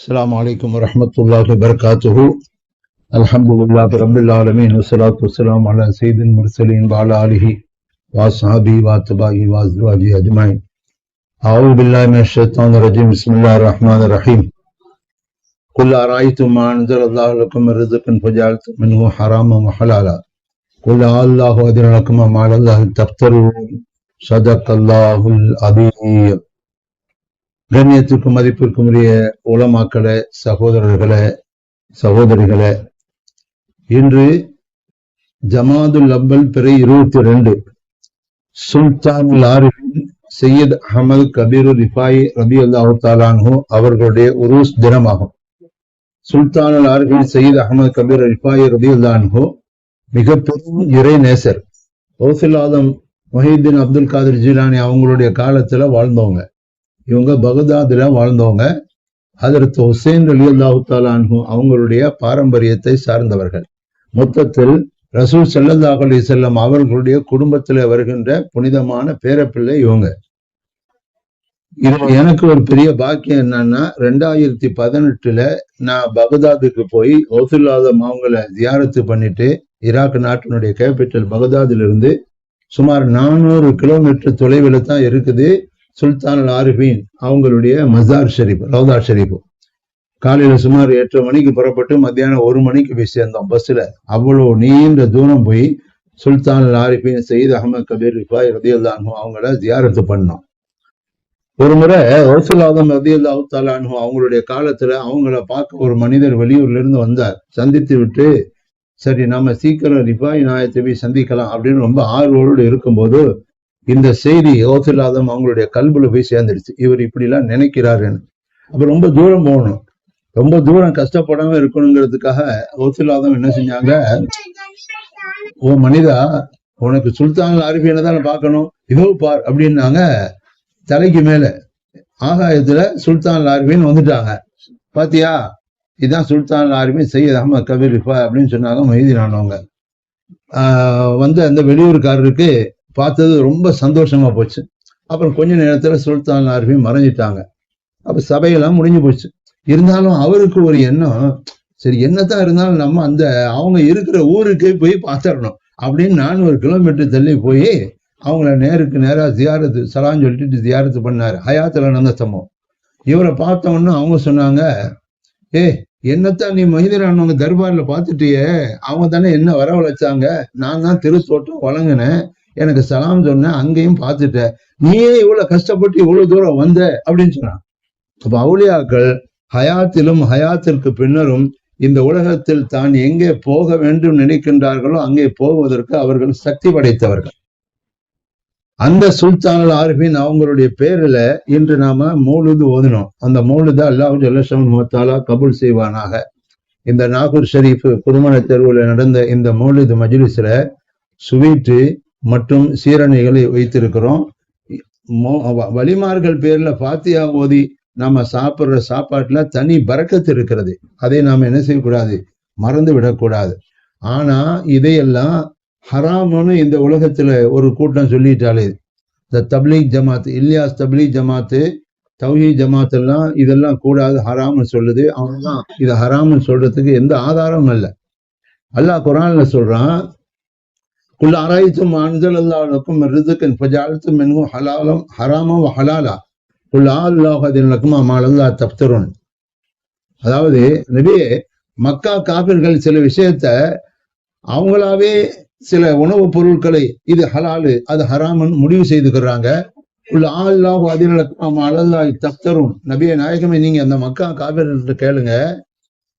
السلام عليكم ورحمة الله وبركاته. الحمد لله رب العالمين والصلاة والسلام على سيد المرسلين وعلى آله وأصحابه وأتباعه وأزواجه أجمعين. أعوذ بالله من الشيطان الرجيم. بسم الله الرحمن الرحيم. قل أرأيتم ما أنزل الله لكم من رزق فجعلتم منه حراما وحلالا. قل الله أذن لكم ما على الله تفترون صدق الله العظيم. கண்ணியத்திற்கும் மதிப்பிற்கும் உரிய உலமாக்களை சகோதரர்களை சகோதரிகளை இன்று ஜமாதுல் அவ்வல் பிறை இருபத்தி ரெண்டு சுல்தான் ஆரிஃபின் சையத் அகமது கபீரு ரிஃபாய் ரபி அல்லாஹு அவர்களுடைய உருஸ் தினமாகும். சுல்தான் ஆரிஃபின் சையத் அகமது கபீர் ரிஃபாய் ரபி அல்லாஹு மிக பெரும் இறை நேசர். கௌசில் ஆதம் மொஹிதீன் அப்துல் காதிர் ஜீலானி அவங்களுடைய காலத்துல வாழ்ந்தவங்க. இவங்க பகதாதில் வாழ்ந்தவங்க. அதற்கு ஹுசைன் அலி அல்லாஹு தாலான்ஹு அவங்களுடைய பாரம்பரியத்தை சார்ந்தவர்கள். மொத்தத்தில் ரசூல் சல்லல்லாஹ் அலி செல்லம் அவர்களுடைய குடும்பத்துல வருகின்ற புனிதமான பேரப்பிள்ளை இவங்க. இது எனக்கு ஒரு பெரிய பாக்கியம் என்னன்னா ரெண்டாயிரத்தி பதினெட்டுல நான் பகதாதுக்கு போய் ஓசுல்லாதம் அவங்கள ஜியாரத்து பண்ணிட்டு ஈராக் நாட்டினுடைய கேபிட்டல் பகதாதுல இருந்து சுமார் நானூறு கிலோமீட்டர் தொலைவில் தான் இருக்குது. சுல்தான் ஆரிஃபின் அவங்களுடைய மசார் ஷெரீப் ரவுதா ஷெரீப். காலையில சுமார் எட்டு மணிக்கு புறப்பட்டு மத்தியானம் ஒரு மணிக்கு போய் சேர்ந்தோம் பஸ்ல. அவ்வளோ நீண்ட தூரம் போய் சுல்தான் ஆரிஃபின் சயீத் அகமது கபீர் ரிஃபாய் ரதியுல்லானு அவங்கள ஜியாரத்து பண்ணோம். ஒரு முறை ஓசுலாதம் ரதியுல்லா தாலானு அவங்களுடைய காலத்துல அவங்கள பார்க்க ஒரு மனிதர் வெளியூர்ல இருந்து வந்தார். சந்தித்து விட்டு சரி நாம சீக்கிரம் ரிஃபாய் நாயத்தை போய் சந்திக்கலாம் அப்படின்னு ரொம்ப ஆர்வலோடு இருக்கும்போது இந்த செய்தி ஓசிலாதம் அவங்களுடைய கல்புல போய் சேர்ந்துருச்சு. இவர் இப்படி எல்லாம் நினைக்கிறாருன்னு அப்ப ரொம்ப தூரம் போகணும். ரொம்ப தூரம் கஷ்டப்படாம இருக்கணுங்கிறதுக்காக ஓசிலாதம் என்ன செஞ்சாங்க? ஓ மனிதா உனக்கு சுல்தான் அருவியனை தானே பார்க்கணும்? இதோ பார் அப்படின்னாங்க. தலைக்கு மேல. ஆகாயத்துல சுல்தான் லார்வின்னு வந்துட்டாங்க. பாத்தியா? இதான் சுல்தான் அருவின் சையத் அஹமத் கபீர் அப்படின்னு சொன்னாங்க மைதீனானவங்க ஆஹ் வந்து அந்த வெளியூர்காரருக்கு பார்த்தது ரொம்ப சந்தோஷமா போச்சு. அப்புறம் கொஞ்ச நேரத்துல சுல்தான் ஆர்மி மறைஞ்சிட்டாங்க. அப்போ சபையெல்லாம் முடிஞ்சு போச்சு. இருந்தாலும் அவருக்கு ஒரு எண்ணம் சரி என்னத்தான் இருந்தாலும் நம்ம அந்த அவங்க இருக்கிற ஊருக்கே போய் பார்த்துடணும் அப்படின்னு நானூறு கிலோமீட்டர் தள்ளி போய் அவங்கள நேருக்கு நேரா தியாரத்து சலான்னு சொல்லிட்டு தியாரத்து பண்ணாரு. ஹயாத்துல நடந்த சம்பவம் இவரை பார்த்தோன்னு அவங்க சொன்னாங்க ஏ என்னத்தான் நீ மகிதரானவங்க தர்பார்ல பார்த்துட்டியே? அவங்க தானே என்ன வரவழைச்சாங்க? நான் தான் திருத்தோட்டம் வழங்கினேன். எனக்கு சலாம் சொன்ன அங்கேயும் பார்த்துட்ட. நீயே இவ்வளவு கஷ்டப்பட்டு இவ்வளவு தூரம் வந்த அப்படின்னு சொன்னான். அப்ப அவுளியாக்கள் ஹயாத்திலும் ஹயாத்திற்கு பின்னரும் இந்த உலகத்தில் தான் எங்கே போக வேண்டும் நினைக்கின்றார்களோ அங்கே போவதற்கு அவர்கள் சக்தி படைத்தவர்கள். அந்த சுல்தானல் ஆர்பின் அவங்களுடைய பேர்ல இன்று நாம மூலுது ஓதினோம். அந்த மௌலுதா அல்லாஹு ஜல்லஷம் முகத்தாலா கபூல் செய்வானாக. இந்த நாகூர் ஷரீஃப் குருமண தெருவில் நடந்த இந்த மௌலுது மஜ்லிஸ்ல சுவீட்டு மற்றும் சீரணிகளை வைத்திருக்கிறோம். வலிமார்கள் பேர்ல பாத்தியா ஓதி நாம சாப்பிடுற சாப்பாட்டுல தனி பறக்கத்து இருக்கிறது. அதை நாம என்ன செய்யக்கூடாது? மறந்து விடக்கூடாது. ஆனா இதையெல்லாம் ஹராம்னு இந்த உலகத்துல ஒரு கூட்டம் சொல்லிட்டாலே இந்த தப்லீக் ஜமாத் இல்லியாஸ் தப்லீக் ஜமாத்து தௌஹி ஜமாத் எல்லாம் இதெல்லாம் கூடாது ஹராம்னு சொல்லுது. அவன்தான் இதை ஹராம்னு சொல்றதுக்கு எந்த ஆதாரமும் இல்லை. அல்லாஹ் குரான்ல சொல்றான் குல் ஆராய்த்தும் அன்சல் அல்லாஹுக்கும் ரிதுக்கன் ஃபஜாலத்து மின்ஹு ஹலாலம் ஹராமா ஹலாலா குல் அல்லாஹ் அதின் மாலல்லா தப்தருன் அதாவது நபியே மக்கா காபிர்கள் சில விஷயத்த அவங்களாவே சில உணவுப் பொருட்களை இது ஹலாலு அது ஹராமன் முடிவு செய்துக்கிறாங்க. உள்ள ஆல்லாஹு அம்மா அலல்லா தப்தரும் நபிய நாயகமே நீங்க அந்த மக்கா காபிர்கள் கேளுங்க.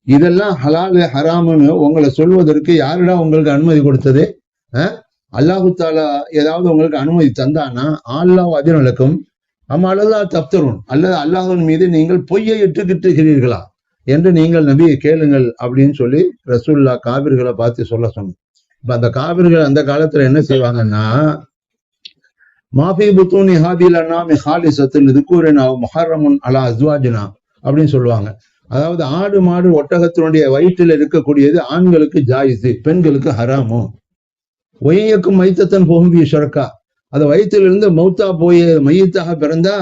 இதெல்லாம் ஹலாலு ஹராமன்னு உங்களை சொல்வதற்கு யாரிடம் உங்களுக்கு அனுமதி கொடுத்தது? அல்லாஹு தாலா ஏதாவது உங்களுக்கு அனுமதி தந்தானா? அல்லாஹ் அதினலக்கும் அம்மா அல்லதா தப்தரும் அல்லது அல்லாஹின் மீது நீங்கள் பொய்யை இட்டுக்கிட்டுகிறீர்களா என்று நீங்கள் நபியை கேளுங்கள் அப்படின்னு சொல்லி ரசூல்லா காவிர்களை பார்த்து சொல்ல சொன்னோம். இப்ப அந்த காவிர்கள் அந்த காலத்துல என்ன செய்வாங்கன்னா மாஃபி புத்தூனி ஹாதிலனா மி ஹாலி சத்துல் இதுக்கூரனா மஹரமுன் அலா அஸ்வாஜினா அப்படின்னு சொல்லுவாங்க. அதாவது ஆடு மாடு ஒட்டகத்தினுடைய வயிற்றில் இருக்கக்கூடியது ஆண்களுக்கு ஜாயிசு பெண்களுக்கு ஹராமும் ஒய்யக்கும் மைத்தத்தன் போகும்பிய சுரக்கா. அந்த வயிற்றிலிருந்து மௌத்தா போய் மையத்தாக பிறந்தா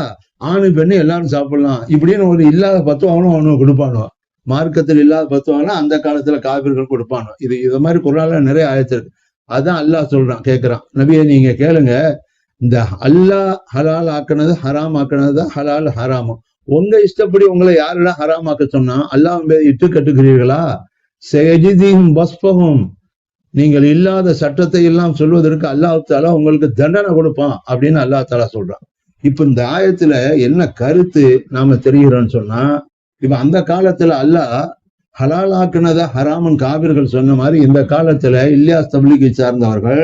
ஆணு பெண்ணு எல்லாரும் சாப்பிடலாம். இப்படின்னு ஒரு இல்லாத பத்துவானும் அவனு கொடுப்பானோ மார்க்கத்தில் இல்லாத பத்துவானோ அந்த காலத்துல காவிர்கள் கொடுப்பானோ இது இது மாதிரி குரால நிறைய ஆயத்திருக்கு அதான் அல்லாஹ் சொல்றான் கேட்கிறான் நபியை நீங்க கேளுங்க. இந்த அல்லாஹ் ஹலால் ஆக்குனது ஹராம் ஆக்கினது தான் ஹலால் ஹராமம் உங்க இஷ்டப்படி உங்களை யாரெல்லாம் ஹராமாக்க சொன்னா அல்லாஹ் இட்டு கட்டுக்கிறீர்களா செஜிதியும் பஸ்பகம் நீங்கள் இல்லாத சட்டத்தை எல்லாம் சொல்வதற்கு அல்லாஹ் தாலா உங்களுக்கு தண்டனை கொடுப்பான் அப்படின்னு அல்லாஹ் தாலா சொல்றான். இப்ப இந்த ஆயத்துல என்ன கருத்து நாம தெரிகிறோம்னு சொன்னா இப்ப அந்த காலத்துல அல்லாஹ் ஹலால் ஹராமன் காவிர்கள் சொன்ன மாதிரி இந்த காலத்துல இல்லியாஸ் தப்லீகை சார்ந்தவர்கள்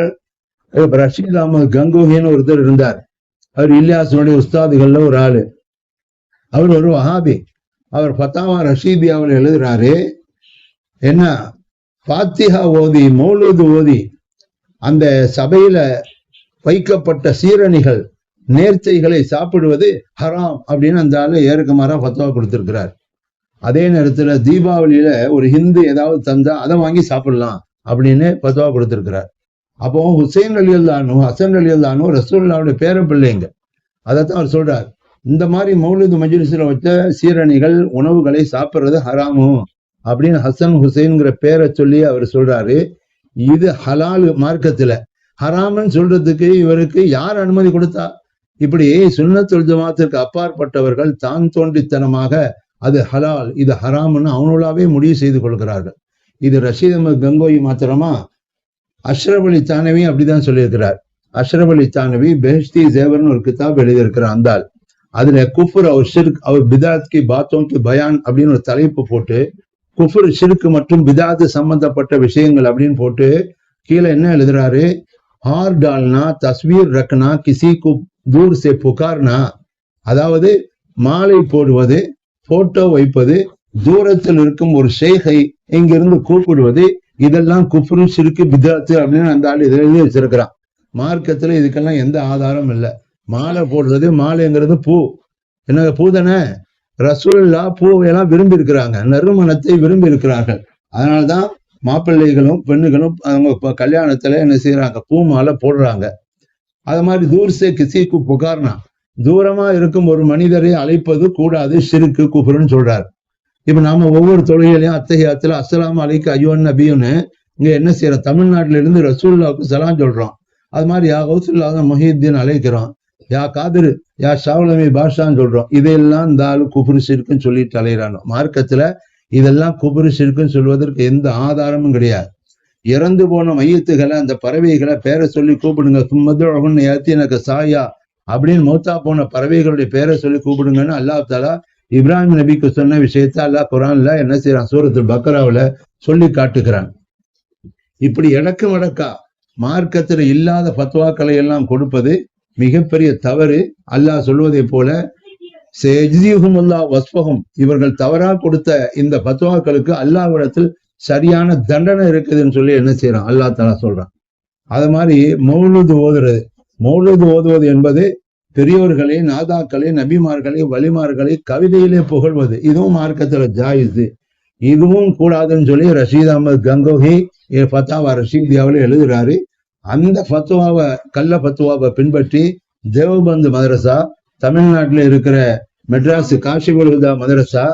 ரஷீத் அகமது கங்கோஹின்னு ஒருத்தர் இருந்தார். அவர் இல்லியாசனுடைய உஸ்தாதுகள்ல ஒரு ஆளு. அவர் ஒரு வஹாபி. அவர் பத்தாமா ரஷீதியாவில் எழுதுறாரு என்ன பாத்திஹா ஓதி மௌலூது ஓதி அந்த சபையில வைக்கப்பட்ட சீரணிகள் நேர்ச்சைகளை சாப்பிடுவது ஹராம் அப்படின்னு அந்த ஆளு ஏறுக்குமாறா ஃபத்வா கொடுத்திருக்கிறார். அதே நேரத்துல தீபாவளியில ஒரு ஹிந்து ஏதாவது தந்தா அதை வாங்கி சாப்பிடலாம் அப்படின்னு ஃபத்வா கொடுத்திருக்கிறார். அப்போ ஹுசைன் அலி அல்லானு ஹசன் அலி அல்லானு ரசூல்லாவுடைய பேர பிள்ளைங்க அதைத்தான் அவர் சொல்றார். இந்த மாதிரி மௌலிது மஜ்லிஸ்ல வச்ச சீரணிகள் உணவுகளை சாப்பிடுறது ஹராமும் அப்படின்னு ஹசன் ஹுசைன்ங்கிற பேரை சொல்லி அவர் சொல்றாரு. இது ஹலால் மார்க்கத்துல. ஹராமன் சொல்றதுக்கு இவருக்கு யார் அனுமதி கொடுத்தா? இப்படி சுன்னத்துல் ஜமாத்திற்கு அப்பாற்பட்டவர்கள் தான் தோன்றித்தனமாக அது ஹலால் இது ஹராம்னு அவனுளாவே முடிவு செய்து கொள்கிறார்கள். இது ரஷீத் அஹமது கங்கோயி மாத்திரமா? அஷ்ரப் அலி தானவி அப்படிதான் சொல்லியிருக்கிறார். அஷ்ரப் அலி தானவி பெஹஸ்தி ஜேவர்னு ஒரு கிதாப் எழுதியிருக்கிறார் அந்த ஆள். அதுல குஃபர் அவர் ஷிர்க் அவர் பிதாத் கி பாத்தோம் கி பயான் அப்படின்னு ஒரு தலைப்பு போட்டு குஃபுர் சிறுக்கு மற்றும் விதாது சம்பந்தப்பட்ட விஷயங்கள் அப்படின்னு போட்டு கீழே என்ன எழுதுறாரு? ஹார் டால்னா தஸ்வீர் ரக்னா கிசி கு தூர் சே புகார்னா அதாவது மாலை போடுவது போட்டோ வைப்பது தூரத்தில் இருக்கும் ஒரு ஷேகை இங்கிருந்து கூப்பிடுவது இதெல்லாம் குஃபுரு சிறுக்கு பிதாத்து அப்படின்னு அந்த ஆள் இதில் எழுதி வச்சிருக்கிறான். மார்க்கத்துல இதுக்கெல்லாம் எந்த ஆதாரம் இல்லை. மாலை போடுறது மாலைங்கிறது பூ. என்ன பூ தானே? ரசூல்லா பூவையெல்லாம் விரும்பி இருக்கிறாங்க நறுமணத்தை விரும்பி இருக்கிறார்கள் அதனால்தான் மாப்பிள்ளைகளும் பெண்ணுகளும் அவங்க கல்யாணத்துல என்ன செய்யறாங்க பூ மாலை போடுறாங்க. அது மாதிரி தூர்சே கிசிக்கு புகார்னா தூரமா இருக்கும் ஒரு மனிதரை அழைப்பது கூடாது சிறுக்கு குபுருன்னு சொல்றாரு. இப்ப நாம ஒவ்வொரு தொழுகையிலையும் அத்தகையத்துல அஸ்லாம் அலைக்கு ஐயோன் நபின்னு இங்க என்ன செய்யறோம் தமிழ்நாட்டுல இருந்து ரசூல்லாவுக்கு சலாம் சொல்றோம். அது மாதிரி யா கௌசுல்லா மொஹீத்தீன் அழைக்கிறோம். யா காதிர் யா சாவுலமி பாஷான்னு சொல்றோம். இதையெல்லாம் இந்த ஆளு குபுரிசிருக்குன்னு சொல்லிட்டு அலையிறானோ? மார்க்கத்துல இதெல்லாம் குபுரு சிறுக்குன்னு சொல்வதற்கு எந்த ஆதாரமும் கிடையாது. இறந்து போன மையத்துகளை அந்த பறவைகளை பேரை சொல்லி கூப்பிடுங்க. சும்மதுன்னு ஏத்தி எனக்கு சாயா அப்படின்னு மௌத்தா போன பறவைகளுடைய பேரை சொல்லி கூப்பிடுங்கன்னு அல்லாஹ் தாலா இப்ராஹிம் நபிக்கு சொன்ன விஷயத்த அல்லா குரான்ல என்ன செய்யறான் சூரத்து பக்கராவுல சொல்லி காட்டுகிறான். இப்படி இடக்கு வடக்கா மார்க்கத்துல இல்லாத பத்வாக்களை எல்லாம் கொடுப்பது மிகப்பெரிய தவறு அல்லாஹ் சொல்வதை போல செஜ்ஜிஹுமுல்லா வஸ்பகம் இவர்கள் தவறா கொடுத்த இந்த பத்வாக்களுக்கு அல்லாஹ்விடத்தில் சரியான தண்டனை இருக்குதுன்னு சொல்லி என்ன செய்யறான்? அல்லாஹ் தலா சொல்றான். அது மாதிரி மௌலுது ஓதுறது. மௌலுது ஓதுவது என்பது பெரியோர்களை நாதாக்களை நபிமார்களை வலிமார்களை கவிதையிலே புகழ்வது. இதுவும் மார்க்கத்துல ஜாயிது இதுவும் கூடாதுன்னு சொல்லி ரஷீத் அகமது கங்கோஹி ஃபத்தாவா ரஷீதியாவில் எழுதுறாரு. அந்த ஃபத்துவாவை கள்ள ஃபத்துவாவை பின்பற்றி தேவபந்து மதரசா தமிழ்நாட்டில் இருக்கிற மெட்ராஸ் காஷிபுல் மதரசா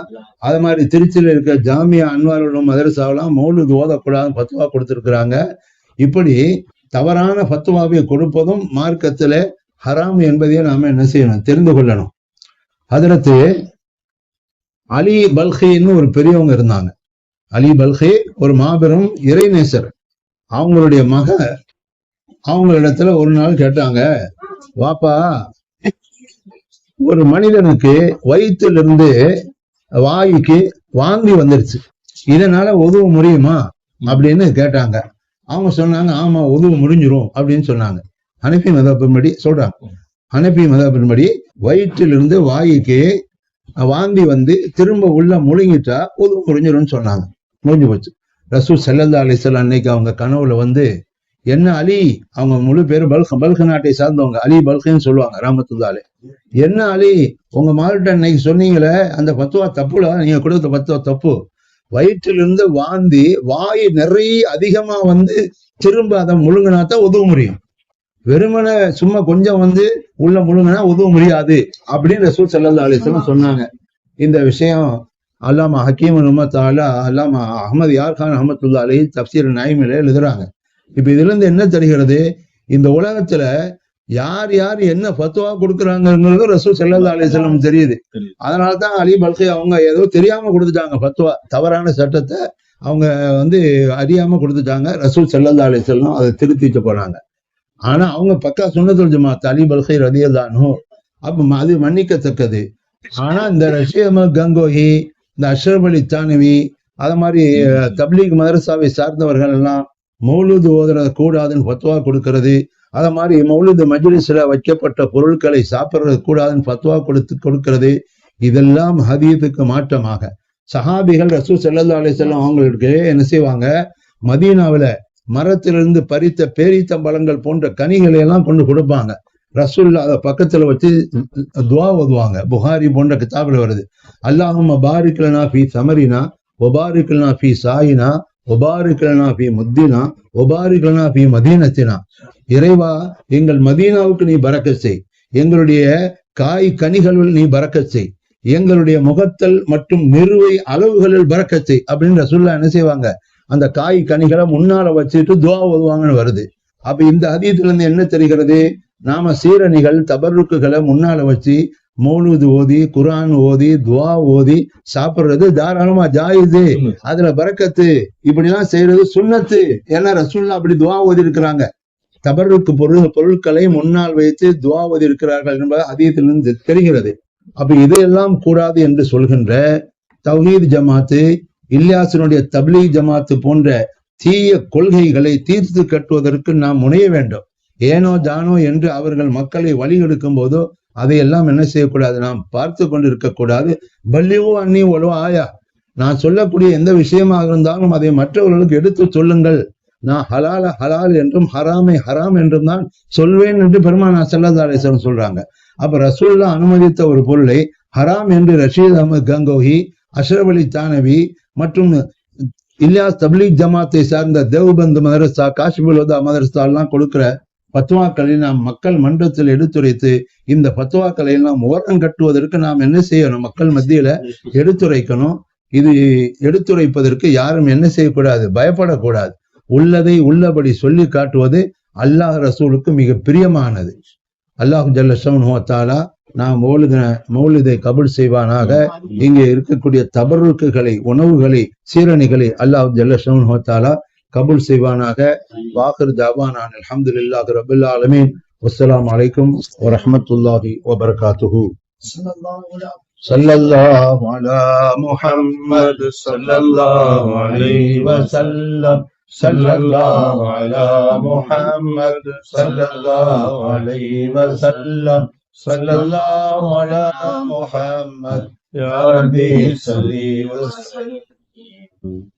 அது மாதிரி திருச்சியில் இருக்கிற ஜாமியா அன்வாருடன் மதரசாவெல்லாம் மௌலுது ஓதக்கூடாதுன்னு ஃபத்துவா கொடுத்துருக்குறாங்க. இப்படி தவறான ஃபத்துவாவை கொடுப்பதும் மார்க்கத்துல ஹராம் என்பதையே நாம என்ன செய்யணும் தெரிந்து கொள்ளணும். அதற்கு அலி பல்கைன்னு ஒரு பெரியவங்க இருந்தாங்க. அலி பல்கே ஒரு மாபெரும் இறைநேசர். அவங்களுடைய மக அவங்க இடத்துல ஒரு நாள் கேட்டாங்க வாப்பா ஒரு மனிதனுக்கு வயிற்றுல இருந்து வாய்க்கு வாந்தி வந்துருச்சு. இதனால உதவ முடியுமா? அப்படின்னு கேட்டாங்க. அவங்க சொன்னாங்க ஆமா உதவு முடிஞ்சிரும் அப்படின்னு சொன்னாங்க. அனுப்பி மதப்பின்படி சொல்றாங்க. அனுப்பி மதப்பின்படி வயிற்றிலிருந்து வாய்க்கு வாந்தி வந்து திரும்ப உள்ள முழுங்கிட்டா உதவு முடிஞ்சிரும்னு சொன்னாங்க. முடிஞ்சு போச்சு. ரசூல் சல்லல்லா அலிஸ்லாம் அன்னைக்கு அவங்க கனவுல வந்து என்ன அலி? அவங்க முழு பேரு பல்க பல்க நாட்டை சார்ந்தவங்க. அலி பல்கன்னு சொல்லுவாங்க ராமத்துல்லாலே. என்ன அலி? உங்க மாவட்ட அன்னைக்கு சொன்னீங்களே அந்த பத்துவா தப்புல நீங்க கொடுத்த பத்துவா தப்பு. வயிற்றிலிருந்து வாந்தி வாய் நிறைய அதிகமா வந்து திரும்ப அதை முழுங்கினா தான் உதவ முடியும். வெறுமனை சும்மா கொஞ்சம் வந்து உள்ள முழுங்கினா உதவ முடியாது அப்படின்னு ரசூல் சல்லா அலிஸ்லாம் சொன்னாங்க. இந்த விஷயம் அல்லாமா ஹக்கீம் உமத்தால அல்லாமா அஹமது யார் கான் அஹமத்துல்லா அலி தப்சீர் நாய்மில எழுதுறாங்க. இப்ப இதுல இருந்து என்ன தெரிகிறது? இந்த உலகத்துல யார் யார் என்ன ஃபத்துவா கொடுக்குறாங்கிறது ரசூல் சல்லா அலிஸ்லாம் தெரியுது. அதனால தான் அலி பல்கை அவங்க ஏதோ தெரியாம கொடுத்துட்டாங்க ஃபத்துவா. தவறான சட்டத்தை அவங்க வந்து அறியாம கொடுத்துட்டாங்க. ரசூல் சல்லா அலிஸ்லாம் அதை திருத்திட்டு போனாங்க. ஆனா அவங்க பக்கா சுண்ணத்துல் ஜமாத் அலி பல்கை ரதியதானோ அப்ப அது மன்னிக்கத்தக்கது. ஆனா இந்த ரஷ்ய கங்கோஹி இந்த அஷ்ரப் அலி தானவி அது மாதிரி தப்லீக் மதரசாவை சார்ந்தவர்கள் எல்லாம் மௌலுது ஓதுறது கூடாதுன்னு ஃபத்வா கொடுக்கறது. அதை மாதிரி மௌலுது மஜ்லிஸில் வைக்கப்பட்ட பொருட்களை சாப்பிட்றது கூடாதுன்னு ஃபத்வா கொடுத்து கொடுக்கறது. இதெல்லாம் ஹதீதுக்கு மாற்றமாக. சஹாபிகள் ரசூல் செல்லல்லா அலி செல்லம் அவங்களுக்கு என்ன செய்வாங்க? மதீனாவில் மரத்திலிருந்து பறித்த பேரித்தம்பழங்கள் போன்ற கனிகளை எல்லாம் கொண்டு கொடுப்பாங்க. ரசூல் அதை பக்கத்தில் வச்சு துவா ஓதுவாங்க. புகாரி போன்ற கிதாபில் வருது. அல்லாஹும் பாரிக்கலனா ஃபி சமரினா ஒபாரிக்கலனா ஃபி சாயினா ஒபாரிக்லனா முத்தினா ஒபாரிக்லனா மதீனத்தினா. இறைவா எங்கள் மதீனாவுக்கு நீ பறக்க செய். எங்களுடைய காய் கனிகளில் நீ பறக்க செய். எங்களுடைய முகத்தல் மற்றும் நிறுவை அளவுகளில் பறக்க செய். அப்படின்னு சொல்ல என்ன செய்வாங்க? அந்த காய் கனிகளை முன்னால வச்சுட்டு துவா ஓதுவாங்கன்னு வருது. அப்ப இந்த அதீத்துல இருந்து என்ன தெரிகிறது? நாம சீரணிகள் தபருக்குகளை முன்னால வச்சு மௌலூது ஓதி குர்ஆன் ஓதி துவா ஓதி சாப்பிடுறது தாராளமா ஜாயிது. அதுல பறக்கத்து. இப்படிலாம் செய்யறது சுன்னத்து ஏன்னா ரசூல்லா அப்படி துவா ஓதி இருக்கிறாங்க தபருக்கு பொருள் பொருட்களை முன்னால் வைத்து துவா ஓதி இருக்கிறார்கள் என்பது அதீதத்திலிருந்து தெரிகிறது. அப்ப இதையெல்லாம் கூடாது என்று சொல்கின்ற தௌஹீத் ஜமாத்து இல்யாசனுடைய தப்லீக் ஜமாத்து போன்ற தீய கொள்கைகளை தீர்த்து கட்டுவதற்கு நாம் முனைய வேண்டும். ஏனோ தானோ என்று அவர்கள் மக்களை வழிகெடுக்கும் போதோ அதையெல்லாம் என்ன செய்யக்கூடாது? நாம் பார்த்து கொண்டு இருக்கக்கூடாது பல்லிவோ அன்னி ஒழுவோ ஆயா. நான் சொல்லக்கூடிய எந்த விஷயமாக இருந்தாலும் அதை மற்றவர்களுக்கு எடுத்து சொல்லுங்கள். நான் ஹலால ஹலால் என்றும் ஹராமை ஹராம் என்றும் தான் சொல்வேன் என்று பெருமானா செல்லதாலேஸ்வரன் சொல்றாங்க. அப்ப ரசூல்லா அனுமதித்த ஒரு பொருளை ஹராம் என்று ரஷீத் அஹமது கங்கோஹி அஷ்ரப் அலி தானவி மற்றும் இலியாஸ் தப்லீக் ஜமாத்தை சார்ந்த தேவ்பந்த் மதரசா காஷ்மீர் மதரசா எல்லாம் கொடுக்கிற பத்வாக்களை நாம் மக்கள் மன்றத்தில் எடுத்துரைத்து இந்த பத்வாக்களை நாம் ஓரம் கட்டுவதற்கு நாம் என்ன செய்யணும்? மக்கள் மத்தியில எடுத்துரைக்கணும். இது எடுத்துரைப்பதற்கு யாரும் என்ன செய்யக்கூடாது? பயப்படக்கூடாது. உள்ளதை உள்ளபடி சொல்லி காட்டுவது அல்லாஹ் ரசூலுக்கு மிக பிரியமானது. அல்லாஹ் ஹோத்தாலா நாம் மௌலித மௌலிதை கபுல் செய்வானாக. இங்கே இருக்கக்கூடிய தபருக்குகளை உணவுகளை சீரணிகளை அல்லாஹ் ஹோத்தாலா கபூல் செய்வானாக வாஹிர் தாவானான் அல்ஹம்துலில்லாஹி ரபில் ஆலமீன் வஸ்ஸலாமு அலைக்கும் வரஹ்மத்துல்லாஹி வபரகாத்துஹு صلى الله على محمد صلى الله عليه وسلم صلى الله على محمد صلى الله عليه وسلم صلى الله على محمد يا ربي صل وسلم